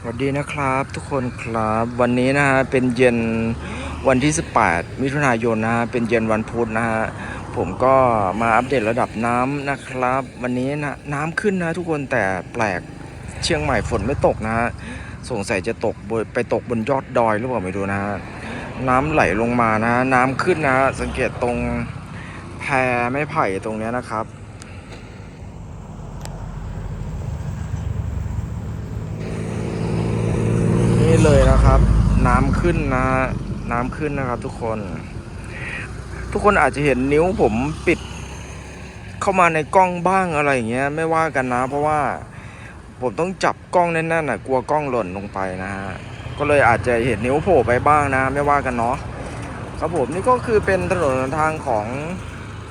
สวัสดีนะครับทุกคนครับวันนี้นะฮะเป็นเย็นวันที่ 18 มิถุนายนนะฮะเป็นเย็นวันพุธนะฮะผมก็มาอัปเดตระดับน้ำนะครับ วันนี้นะน้ำขึ้นนะทุกคนแต่แปลกเชียงใหม่ฝนไม่ตกนะฮะสงสัยจะตกบนไปตกบนยอดดอยหรือเปล่าไม่รู้นะฮะน้ำไหลลงมานะ น้ำขึ้นนะ สังเกตตรงแพไม้ไผ่ตรงเนี้ยนะครับ นี่เลยนะครับ น้ำ ขึ้นนะน้ำขึ้นนะครับ ทุกคน ทุกคนอาจจะเห็นนิ้วผมปิด เข้ามาในกล้องบ้างอะไรอย่างเงี้ยไม่ว่ากันนะ เพราะว่าผมต้องจับกล้องแน่นๆน่ะกลัวกล้องหล่นลงไปนะฮะก็เลยอาจจะเห็นนิ้วโผล่ไปบ้างนะ ไม่ว่ากันเนาะครับผมนี่ก็คือเป็นถนนทางของ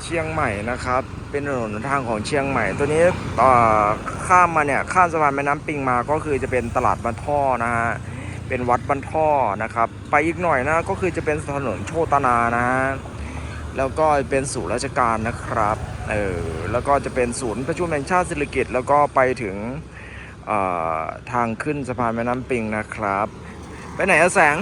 เชียงใหม่นะครับ เป็นถนนทางของเชียงใหม่ ตัวนี้เอ่อข้ามมาเนี่ยข้ามสะพานแม่น้ำปิงมาก็คือจะเป็นตลาดบันท่อนะฮะ เป็นวัดบันท่อนะครับ ไปอีกหน่อยนะก็คือจะเป็นถนนโชตนานะ แล้วก็เป็นศูนย์ราชการนะครับเออแล้วก็จะเป็นศูนย์ประชุมแห่งชาติศิริกิตแล้วก็ไปถึงทางขึ้นสะพานแม่น้ำปิงนะครับ ไปไหนอะแสง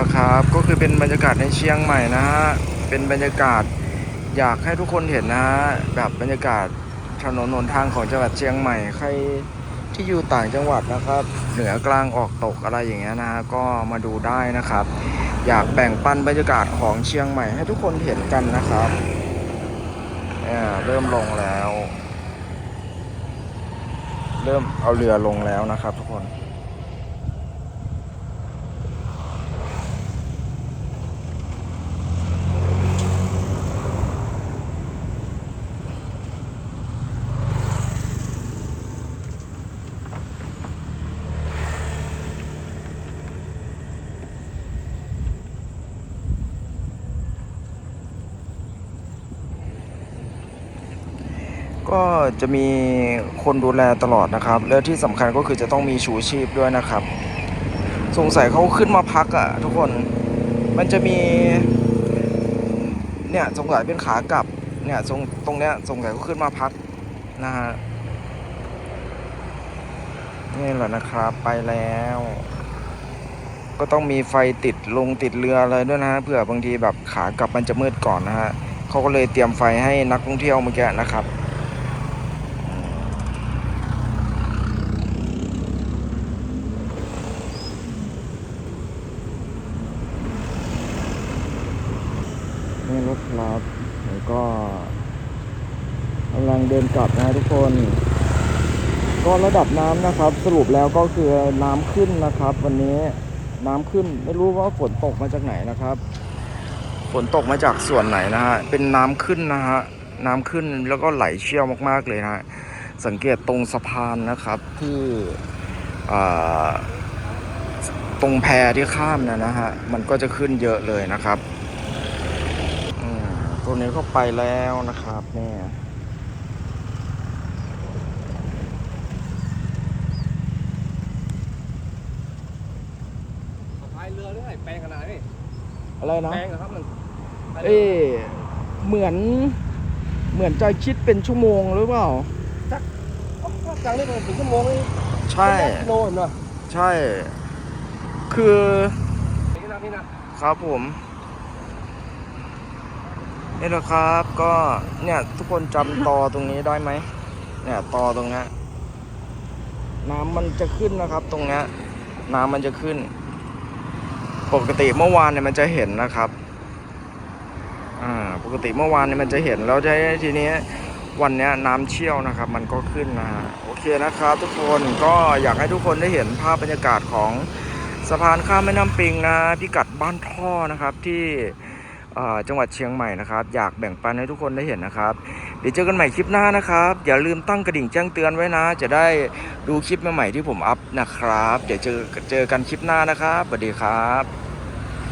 นะครับ ก็คือเป็นบรรยากาศในเชียงใหม่นะฮะเป็นบรรยากาศอยากให้ทุกคนเห็นนะฮะแบบบรรยากาศถนนหนทางของจังหวัดเชียงใหม่ใครที่อยู่ต่างจังหวัดนะครับ เหนือกลางออกตกอะไรอย่างเงี้ยนะฮะก็มาดูได้นะครับ อยากแบ่งปันบรรยากาศของเชียงใหม่ให้ทุกคนเห็นกันนะครับเนี่ยเริ่มลงแล้ว เริ่มเอาเรือลงแล้วนะครับทุกคน ก็จะมีคนดูแลตลอดนะครับ แล้วที่สำคัญก็คือจะต้องมีชูชีพด้วยนะครับ สงสัยเขาขึ้นมาพักอะทุกคนมันจะมีเนี่ยสงสัยเป็นขากลับเนี่ยตรงตรงเนี้ยสงสัยเขาขึ้นมาพักนะฮะนี่แหละนะครับไปแล้ว ก็ต้องมีไฟติดลงติดเรืออะไรด้วยนะฮะเผื่อบางทีแบบขากลับมันจะมืดก่อนนะฮะเขาก็เลยเตรียมไฟให้นักท่องเที่ยวเมื่อกี้นะครับ รถครับแล้วก็กำลังเดินกลับนะทุกคน ก็ระดับน้ำนะครับ สรุปแล้วก็คือน้ำขึ้นนะครับ วันนี้น้ำขึ้นไม่รู้ว่าฝนตกมาจากไหนนะครับ ฝนตกมาจากส่วนไหนนะฮะเป็นน้ำขึ้นนะฮะน้ำขึ้นแล้วก็ไหลเชี่ยวมากๆเลยนะฮะสังเกตตรงสะพานนะครับที่ตรงแพที่ข้ามนะนะฮะมันก็จะขึ้นเยอะเลยนะครับ ตัวนี้ก็ไปแล้วนะครับเนี่ยพายเรือเรื่อยแปลงขนาดนี้อะไรนะแปลงนะครับมันเอ๊ะเหมือนเหมือนจะคิดเป็นชั่วโมงหรือเปล่าจังนี่เป็นถึงชั่วโมงนี่ใช่ กิโลเห็นป่ะใช่ คือนี่นะพี่นะ ครับผม นี่แหละครับก็เนี่ยทุกคนจำตอตรงนี้ได้ไหมเนี่ยตอตรงนี้น้ำมันจะขึ้นนะครับ ตรงนี้น้ำมันจะขึ้น ปกติเมื่อวานเนี่ยมันจะเห็นนะครับอ่าปกติเมื่อวานเนี่ยมันจะเห็นแล้วจะทีนี้วันเนี้ยน้ำเชี่ยวนะครับ มันก็ขึ้นนะฮะโอเคนะครับ ทุกคนก็อยากให้ทุกคนได้เห็นภาพบรรยากาศของสะพานข้ามแม่น้ำปิงนะพิกัดบ้านท่อนะครับที่ จังหวัดเชียงใหม่นะครับ อยากแบ่งปันให้ทุกคนได้เห็นนะครับ เดี๋ยวเจอกันใหม่คลิปหน้านะครับ อย่าลืมตั้งกระดิ่งแจ้งเตือนไว้นะ จะได้ดูคลิปใหม่ๆที่ผมอัพนะครับ เดี๋ยวเจอเจอกันคลิปหน้านะครับสวัสดีครับ